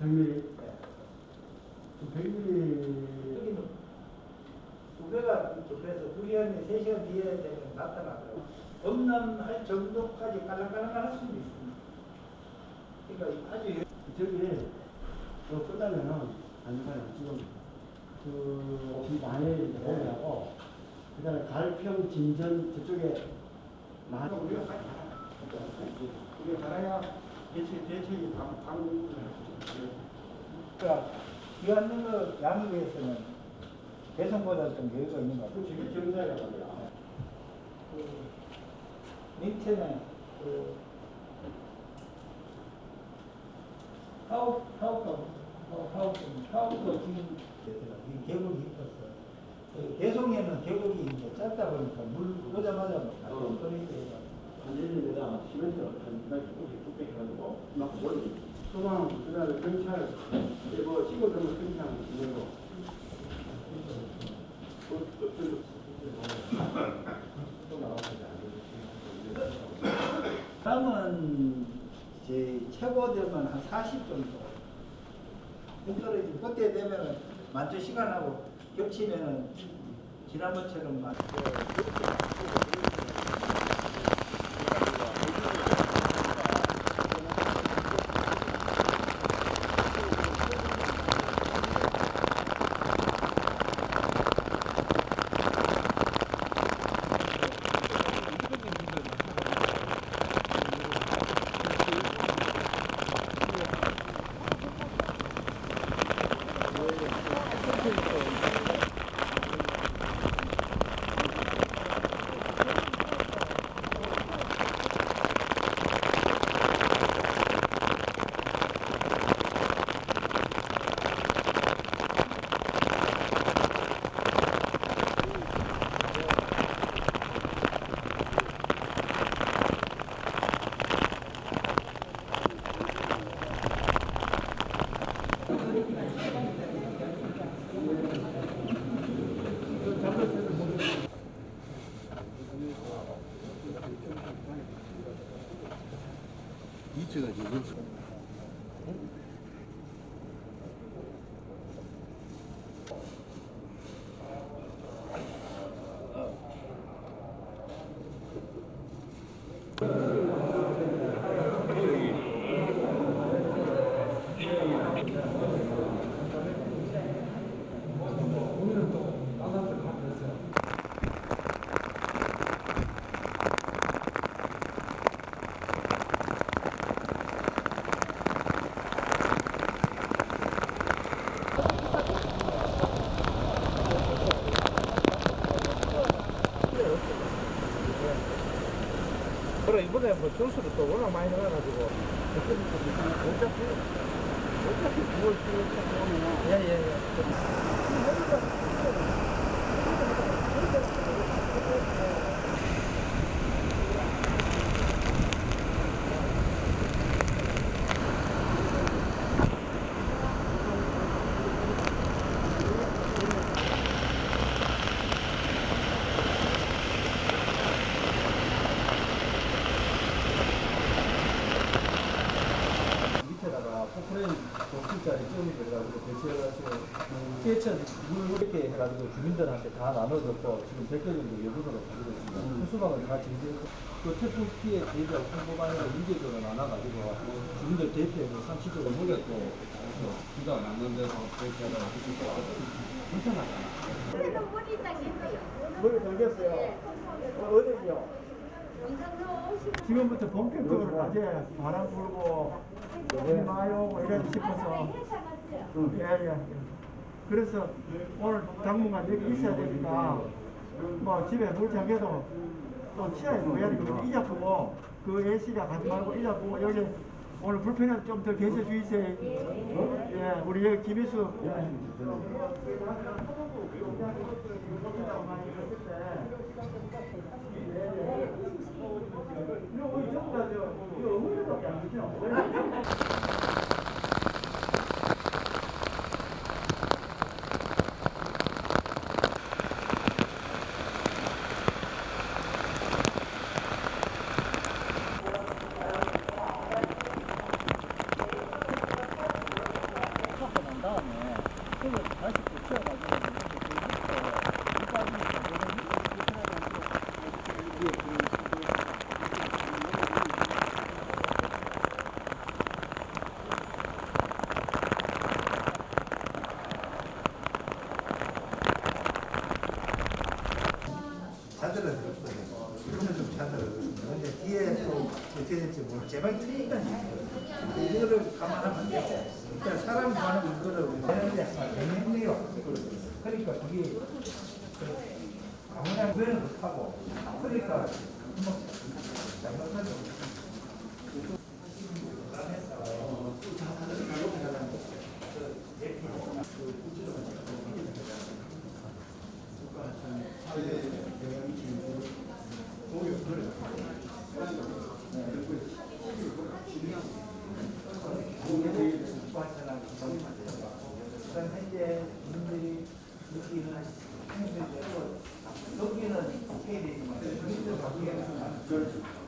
백밀이 백밀이 여기는 두 배가 있고 그래서 두 시간에 세 시간 뒤에 되면 나타나더라고요. 범람할 정도까지 깔랑깔랑할 수도 있습니다. 그러니까 아주 저기 저 끝나면은 안 가요. 지금 그 만해 오냐고 그 다음에 갈평 진전 저쪽에 만 우리가 같이 우리가 잘해야 대체 대책이 방 방. 그러니까 거 양육에서는 배송보다 좀 여유가 있는 것 같아요. 지금 정사라고 합니다. 그 밑에는 그 파워 파워가 파워 파워도 지금 이 계곡이 있었어. 그 개송에는 계곡이 이제 짧다 보니까 물 오자마자 막 끊이게 한 1년에다 시멘트 한 이만큼 조금씩 뚝배기 해가지고 막 올리고 소방 그 다음에 경찰 그리고 정도 경찰 거. 다음은 이제 최고 되면 한 40 정도. 떨어지고 그때 되면은 만조 시간하고 겹치면은 지난번처럼 막 이체가 지금 그래 이번에 뭐 조수를 또 워낙 많이 나가가지고. 어차피 어차피 9월 10월 예예예. 밑에 독실짜리 쯤이 들어가지고 배치해가지고 세천 물 이렇게 해가지고 주민들한테 다 나눠줬고 지금 100개 정도 여분으로 가지고 있습니다. 수수방을 다 정지했고 그 태풍 피해 대비하고 홍보반이나 인계적으로 나눠가지고 주민들 대피해서 상시적으로 먹였고 비가 났는 데서 그렇게 하다가 불편하잖아. 그래도 머리장 있어요. 물 돌겠어요 어, 어디요? 지금부터 본격적으로 낮에 바람 불고 비 마요 뭐 이래 싶어서 갔어요. 예예 그래서 오늘 당분간 여기 있어야 되니까 뭐 집에 물 잠겨도 또 치아에 놓아야 되거든요 이자 보고 그 예시가 가지 말고 이자 보고 여기 오늘 불편해서 좀 더 계셔 주이세요 예 우리 여기 김희수 되죠? 这个还是不错的。 근데 뒤에 또 어떻게 될지 모르 제발 트니까 이거를 감안하면 안 돼요. 그러니까 사람 구하는 이거를 되는데 했네요. 그러니까 그게 그 아무나 구애는 못하고 그러니까 뭐 잘못하죠. 일단 현재 국민들이 느끼는 행세대로 여기는 오케이 되지만 여기는 바뀌는